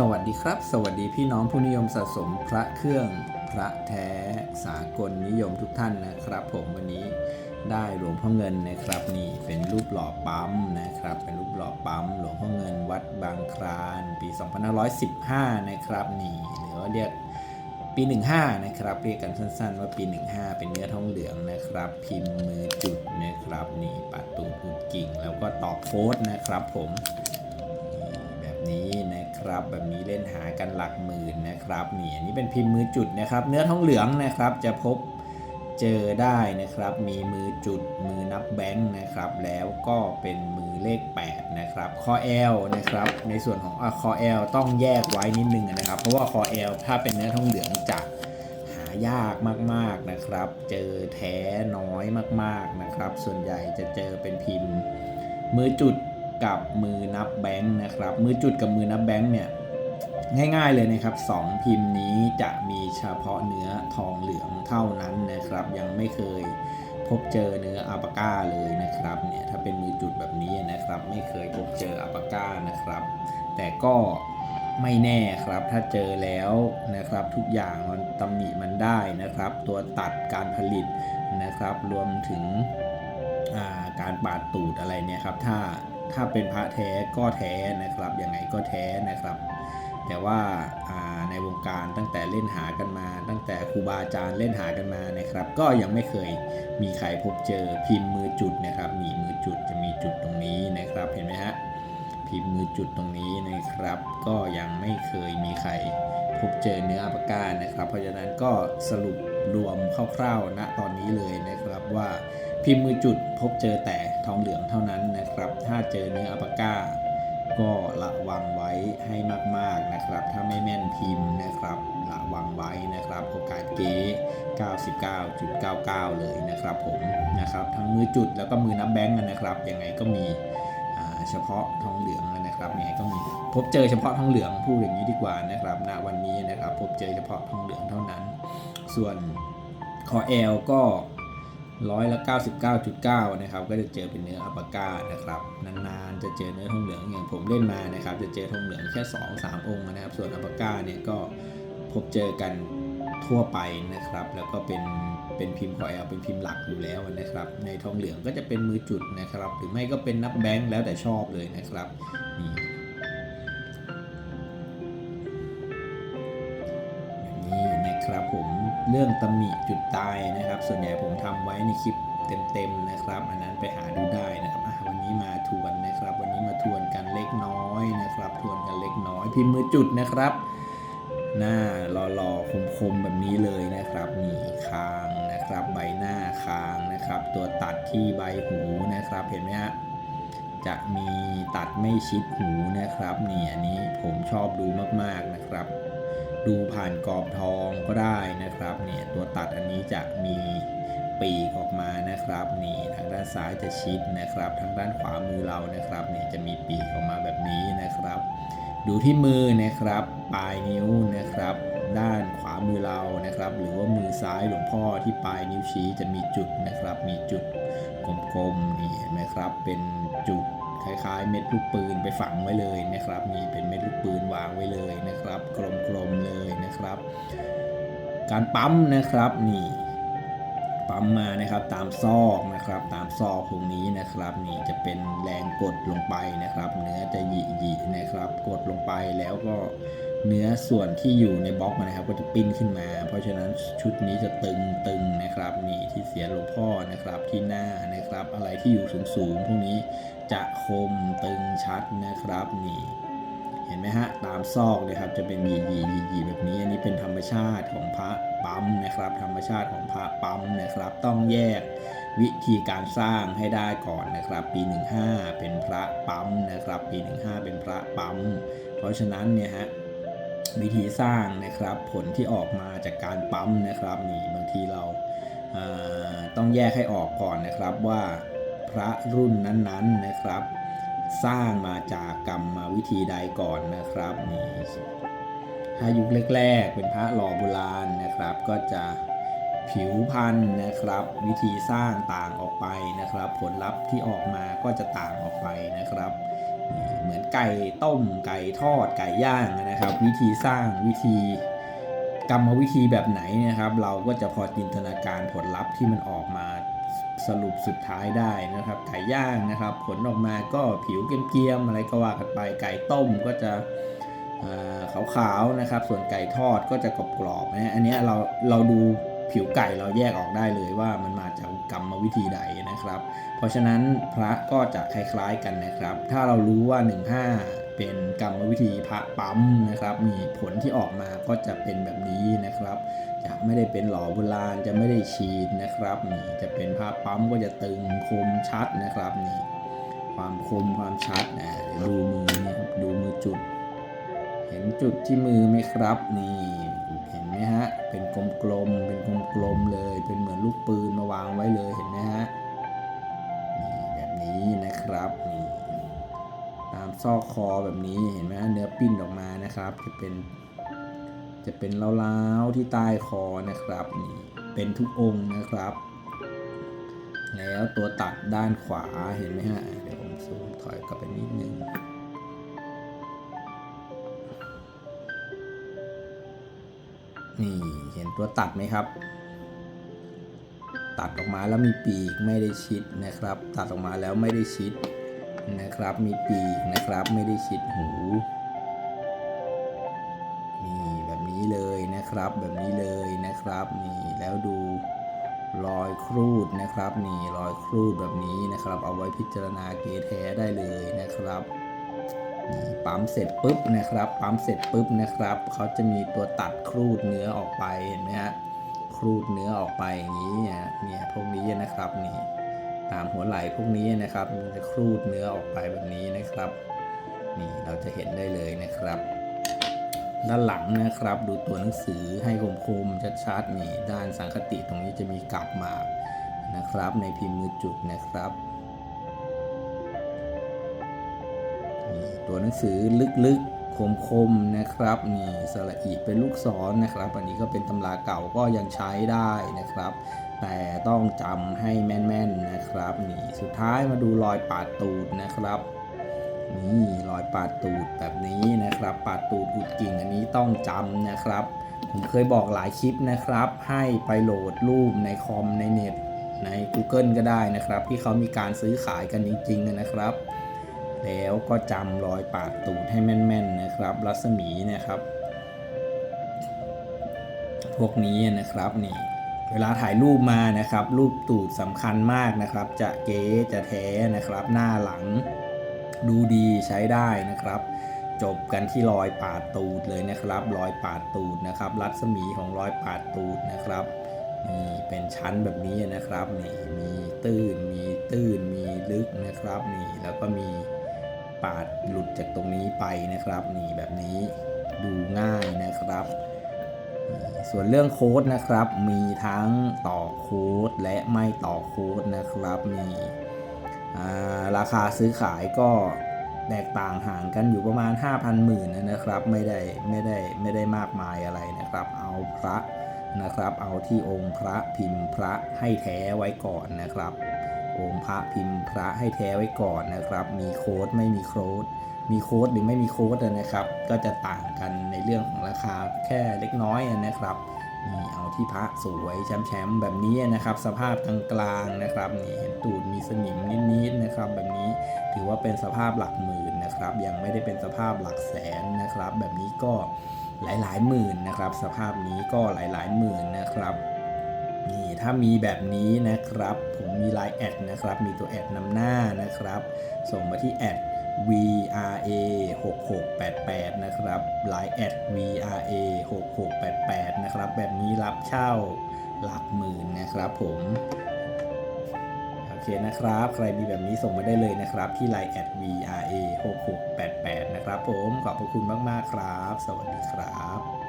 สวัสดีครับ สวัสดีพี่น้องผู้นิยมสะสมพระเครื่องพระแท้สากลนิยมทุกท่านนะครับ ผมวันนี้ได้หลวงพ่อเงินนะครับนี่เป็นรูปหล่อปั๊มนะครับ เป็นรูปหล่อปั๊มหลวงพ่อเงินวัดบางครานปี2515 นะครับนี่หรือว่าเรียกปี 15 นะครับเรียกกันสั้นๆ ว่าปี 15 เป็นเนื้อทองเหลืองนะครับ พิมพ์มือจุดนะครับนี่ปัดตูดอุดกิ่ง แล้วก็ตอกโฟสนะครับผม นี้นะครับ แบบนี้เล่นหากันหลักหมื่นนะครับนี่อันนี้เป็นพิมพ์มือจุดนะครับ เนื้อทองเหลืองนะครับจะพบเจอได้นะครับ มีมือจุดมือนับแบงค์นะครับ แล้วก็เป็นมือเลข 8 นะครับคอ L นะครับ ในส่วนของคอ L ต้องแยกไว้นิดนึงนะครับ เพราะว่าคอ L ถ้าเป็นเนื้อทองเหลืองจะหายากมากๆนะครับ เจอแท้น้อยมากๆนะครับ ส่วนใหญ่จะเจอเป็นพิมพ์ มือจุด กับมือนับแบงค์นะครับ มือจุดกับมือนับแบงค์เนี่ยง่ายๆเลยนะครับสองพิมพ์นี้จะมีเฉพาะเนื้อทองเหลืองเท่านั้นนะครับ ยังไม่เคยพบเจอเนื้ออัลปาก้าเลยนะครับเนี่ยถ้าเป็นมือจุดแบบนี้นะครับ ไม่เคยพบเจออัลปาก้านะครับ แต่ก็ไม่แน่ครับถ้าเจอแล้วนะครับ ทุกอย่างมันตำหนิมันได้นะครับ ตัวตัดการผลิตนะครับ รวมถึงาการปาดตูดอะไรเนี่ยครับ ถ้า ถ้าเป็นพระแท้ก็แท้นะครับยังไงก็แท้นะครับ แต่ว่าาในวงการตั้งแต่เล่นหากันมา ตั้งแต่ครูบาอาจารย์เล่นหากันมานะครับ ก็ยังไม่เคยมีใครพบเจอพิมพ์มือจุดนะครับ มีมือจุดจะมีจุดตรงนี้นะครับเห็นไหมฮะพิมพ์มือจุดตรงนี้นะครับ ก็ยังไม่เคยมีใครพบเจอเนื้ออัปาก้านะครับ เพราะฉะนั้นก็สรุปรวมคร่าวๆณตอนนี้เลยนะครับว่าพิมพ์มือจุดพบเจอแต่ ทองเหลืองเท่านั้นนะครับ ถ้าเจอเนื้ออัปก้า ก็ระวังไว้ให้มากๆนะครับ ถ้าไม่แม่นพิมพ์นะครับ ระวังไว้นะครับ โอกาสเก๊99.99 เลยนะครับผมนะครับทั้งมือจุดแล้วก็มือนับแบงก์นะครับยังไงก็มีเฉพาะทองเหลืองนะครับยังไงก็มีพบเจอเฉพาะทองเหลืองพูดอย่างนี้ดีกว่านะครับณวันนี้นะครับพบเจอเฉพาะทองเหลืองเท่านั้น ส่วนคอ L ก็ ร้อยละ 99.9 นะครับ ก็จะเจอเป็นเนื้ออัปก้านะครับ นานๆ จะเจอเนื้อทองเหลืองอย่างผมเล่นมานะครับ จะเจอทองเหลืองแค่ 2-3 องค์นะครับ ส่วนอัปก้าเนี่ยก็พบเจอกันทั่วไปนะครับ แล้วก็เป็นเป็นพิมพ์คอแอลเป็นพิมพ์หลักอยู่แล้วนะครับ ในทองเหลืองก็จะเป็นมือจุดนะครับ หรือไม่ก็เป็นนับแบงค์แล้วแต่ชอบเลยนะครับนี่ นะครับผมเรื่องตำหนิจุดตายนะครับ ส่วนใหญ่ผมทำไว้ในคลิปเต็มๆนะครับ อันนั้นไปหาดูได้นะครับวันนี้มาทวนนะครับ วันนี้มาทวนกันเล็กน้อยนะครับ ทวนกันเล็กน้อย พิมพ์มือจุดนะครับ หน้าหล่อๆคมๆแบบนี้เลยนะครับนี่คางนะครับ ใบหน้าคางนะครับ ตัวตัดที่ใบหูนะครับเห็นไหมฮะจะมีตัดไม่ชิดหูนะครับนี่อันนี้ผมชอบดูมากๆนะครับ ดูผ่านกรอบทองก็ได้นะครับเนี่ยตัวตัดอันนี้จะมีปีกออกมานะครับนี่ทางด้านซ้ายจะชิดนะครับ ทางด้านขวามือเรานะครับนี่จะมีปีกออกมาแบบนี้นะครับ ดูที่มือนะครับ ปลายนิ้วนะครับ ด้านขวามือเรานะครับ หรือว่ามือซ้ายหลวงพ่อที่ปลายนิ้วชี้จะมีจุดนะครับ มีจุดกลมๆนี่เห็นไหมครับเป็นจุด คล้ายๆ เม็ดลูกปืนไปฝังไว้เลยนะครับนี่เป็นเม็ดลูกปืนวางไว้เลยนะครับ กลมๆเลยนะครับ การปั๊มนะครับนี่ ปั๊มมานะครับตามซอกนะครับ ตามซอกตรงนี้นะครับนี่จะเป็นแรงกดลงไปนะครับ เนื้อจะหยิหยินะครับ กดลงไปแล้วก็เนื้อส่วนที่อยู่ในบล็อกนะครับก็จะปิ้นขึ้นมา เพราะฉะนั้นชุดนี้จะตึงตึงนะครับนี่ที่เสียหลวงพ่อนะครับที่หน้านะครับ อะไรที่อยู่สูงสูงๆพวกนี้จะคมตึงชัดนะครับนี่ เห็นไหมฮะตามซอกเลยครับจะเป็นหยีหยีหยีหยีแบบนี้อันนี้เป็นธรรมชาติของพระปั๊มนะครับ ธรรมชาติของพระปั๊มนะครับ ต้องแยกวิธีการสร้างให้ได้ก่อนนะครับ ปี 15 เป็นพระปั๊มนะครับ ปี 15 เป็นพระปั๊มเพราะฉะนั้นเนี่ยฮะวิธีสร้างนะครับผลที่ออกมาจากการปั๊มนะครับนี่บางทีเราเอ่อต้องแยกให้ออกก่อนนะครับว่าพระรุ่นนั้นๆนะครับ สร้างมาจากกรรมมาวิธีใดก่อนนะครับนี่ถ้ายุคแรกๆ เป็นพระหล่อโบราณนะครับ ก็จะผิวพันธุ์นะครับ วิธีสร้างต่างออกไปนะครับ ผลลัพธ์ที่ออกมาก็จะต่างออกไปนะครับ เหมือนไก่ต้มไก่ทอดไก่ย่างนะครับ วิธีสร้างวิธีกรรมวิธีแบบไหนนะครับ เราก็จะพอจินตนาการผลลัพธ์ที่มันออกมา สรุปสุดท้ายได้นะครับ ไก่ย่างนะครับ ผลออกมาก็ผิวเกรียมๆอะไรก็ว่ากันไป ไก่ต้มก็จะาขาวๆนะครับ ส่วนไก่ทอดก็จะกรอบๆนะอันนี้เราเราดูผิวไก่เราแยกออกได้เลยว่ามันมาจากกรรมวิธีใดนะครับ เพราะฉะนั้นพระก็จะคล้ายๆกันนะครับ ถ้าเรารู้ว่า 15 เป็นกรรมวิธีพระปั๊มนะครับ มีผลที่ออกมาก็จะเป็นแบบนี้นะครับ จะไม่ได้เป็นหล่อโบราณจะไม่ได้ฉีดนะครับนี่จะเป็นพระปั๊มก็จะตึงคมชัดนะครับนี่ความคมความชัดนะเดี๋ยวดูมือนี่ครับดูมือจุด เห็นจุดที่มือไหมครับนี่เห็นไหมฮะเป็นกลมๆเป็นกลมๆเลย เป็นเหมือนลูกปืนมาวางไว้เลยเห็นไหมฮะนี่แบบนี้นะครับนี่ตามซอกคอแบบนี้เห็นไหมเนื้อปิ้นออกมานะครับ จะเป็น จะเป็นเล้าวๆที่ใต้คอนะครับนี่เป็นทุกองค์นะครับ แล้วตัวตัดด้านขวาเห็นไหมฮะ เดี๋ยวผมซูมถอยกลับไปนิดนึงนี่เห็นตัวตัดไหมครับ ตัดออกมาแล้วมีปีกไม่ได้ชิดนะครับ ตัดออกมาแล้วไม่ได้ชิดนะครับ มีปีกนะครับไม่ได้ชิดหู นะครับ แบบนี้เลยนะครับนี่แล้วดูรอยครูดนะครับนี่รอยครูดแบบนี้นะครับ เอาไว้พิจารณาเกแท้ได้เลยนะครับนี่ปั๊มเสร็จปุ๊บนะครับ ปั๊มเสร็จปุ๊บนะครับเขาจะมีตัวตัดครูดเนื้อออกไปเห็นไหมฮะครูดเนื้อออกไปอย่างนี้เนี่ยพวกนี้นะครับนี่ตามหัวไหล่พวกนี้นะครับจะครูดเนื้อออกไปแบบนี้นะครับ นี่เราจะเห็นได้เลยนะครับ ด้านหลังนะครับ ดูตัวหนังสือให้คมๆชัดๆนี่ด้านสังคติตรงนี้จะมีกลับหมากนะครับ ในพิมพ์มือจุดนะครับนี่ตัวหนังสือลึกๆคมๆนะครับนี่สระอีเป็นลูกศรนะครับ อันนี้ก็เป็นตำราเก่าก็ยังใช้ได้นะครับ แต่ต้องจำให้แม่นๆนะครับนี่สุดท้ายมาดูรอยปาดตูดนะครับ นี่รอยปาดตูดแบบนี้นะครับ ปาดตูดอุดกิ่งอันนี้ต้องจำนะครับ ผมเคยบอกหลายคลิปนะครับ ให้ไปโหลดรูปในคอมในเน็ตใน Google ก็ได้นะครับ ที่เขามีการซื้อขายกันจริงๆนะครับ แล้วก็จำรอยปาดตูดให้แม่นๆนะครับ รัศมีนะครับ พวกนี้นะครับนี่เวลาถ่ายรูปมานะครับ รูปตูดสำคัญมากนะครับ จะเก๋จะแท้นะครับ หน้าหลัง ดูดีใช้ได้นะครับ จบกันที่รอยปาดตูดเลยนะครับ รอยปาดตูดนะครับ รัศมีของรอยปาดตูดนะครับนี่เป็นชั้นแบบนี้นะครับนี่มีตื้นมีตื้นมีลึกนะครับนี่แล้วก็มีปาดหลุดจากตรงนี้ไปนะครับ นี่แบบนี้ดูง่ายนะครับ ส่วนเรื่องโค้ดนะครับ มีทั้งต่อโค้ดและไม่ต่อโค้ดนะครับมีอ่ ราคาซื้อขายก็แตกต่างห่างกันอยู่ประมาณ 5,000หมื่นนะครับ ไม่ได้ไม่ได้ไม่ได้มากมายอะไรนะครับ เอาพระนะครับ เอาที่องค์พระพิมพ์พระให้แท้ไว้ก่อนนะครับ องค์พระพิมพ์พระให้แท้ไว้ก่อนนะครับ มีโค้ดไม่มีโค้ดมีโค้ดหรือไม่มีโค้ดนะครับ ก็จะต่างกันในเรื่องของราคาแค่เล็กน้อยนะครับ นี่เอาที่พระสวยแชมป์ๆแบบนี้นะครับ สภาพกลางๆนะครับนี่เห็นตูดมีสนิมนิดๆนะครับ แบบนี้ถือว่าเป็นสภาพหลักหมื่นนะครับ ยังไม่ได้เป็นสภาพหลักแสนนะครับ แบบนี้ก็หลายๆหมื่นนะครับ สภาพนี้ก็หลายๆหมื่นนะครับนี่ถ้ามีแบบนี้นะครับ ผมมีไลน์แอดนะครับ มีตัวแอดนำหน้านะครับ ส่งมาที่แอด VRA 6688นะครับ Line แอด VRA 6688นะครับ แบบนี้รับเช่าหลักหมื่นนะครับผมโอเคนะครับ ใครมีแบบนี้ส่งมาได้เลยนะครับ ที่ Line แอด VRA 6688 นะครับผม ขอบพระคุณมาก ๆ ครับ สวัสดีครับ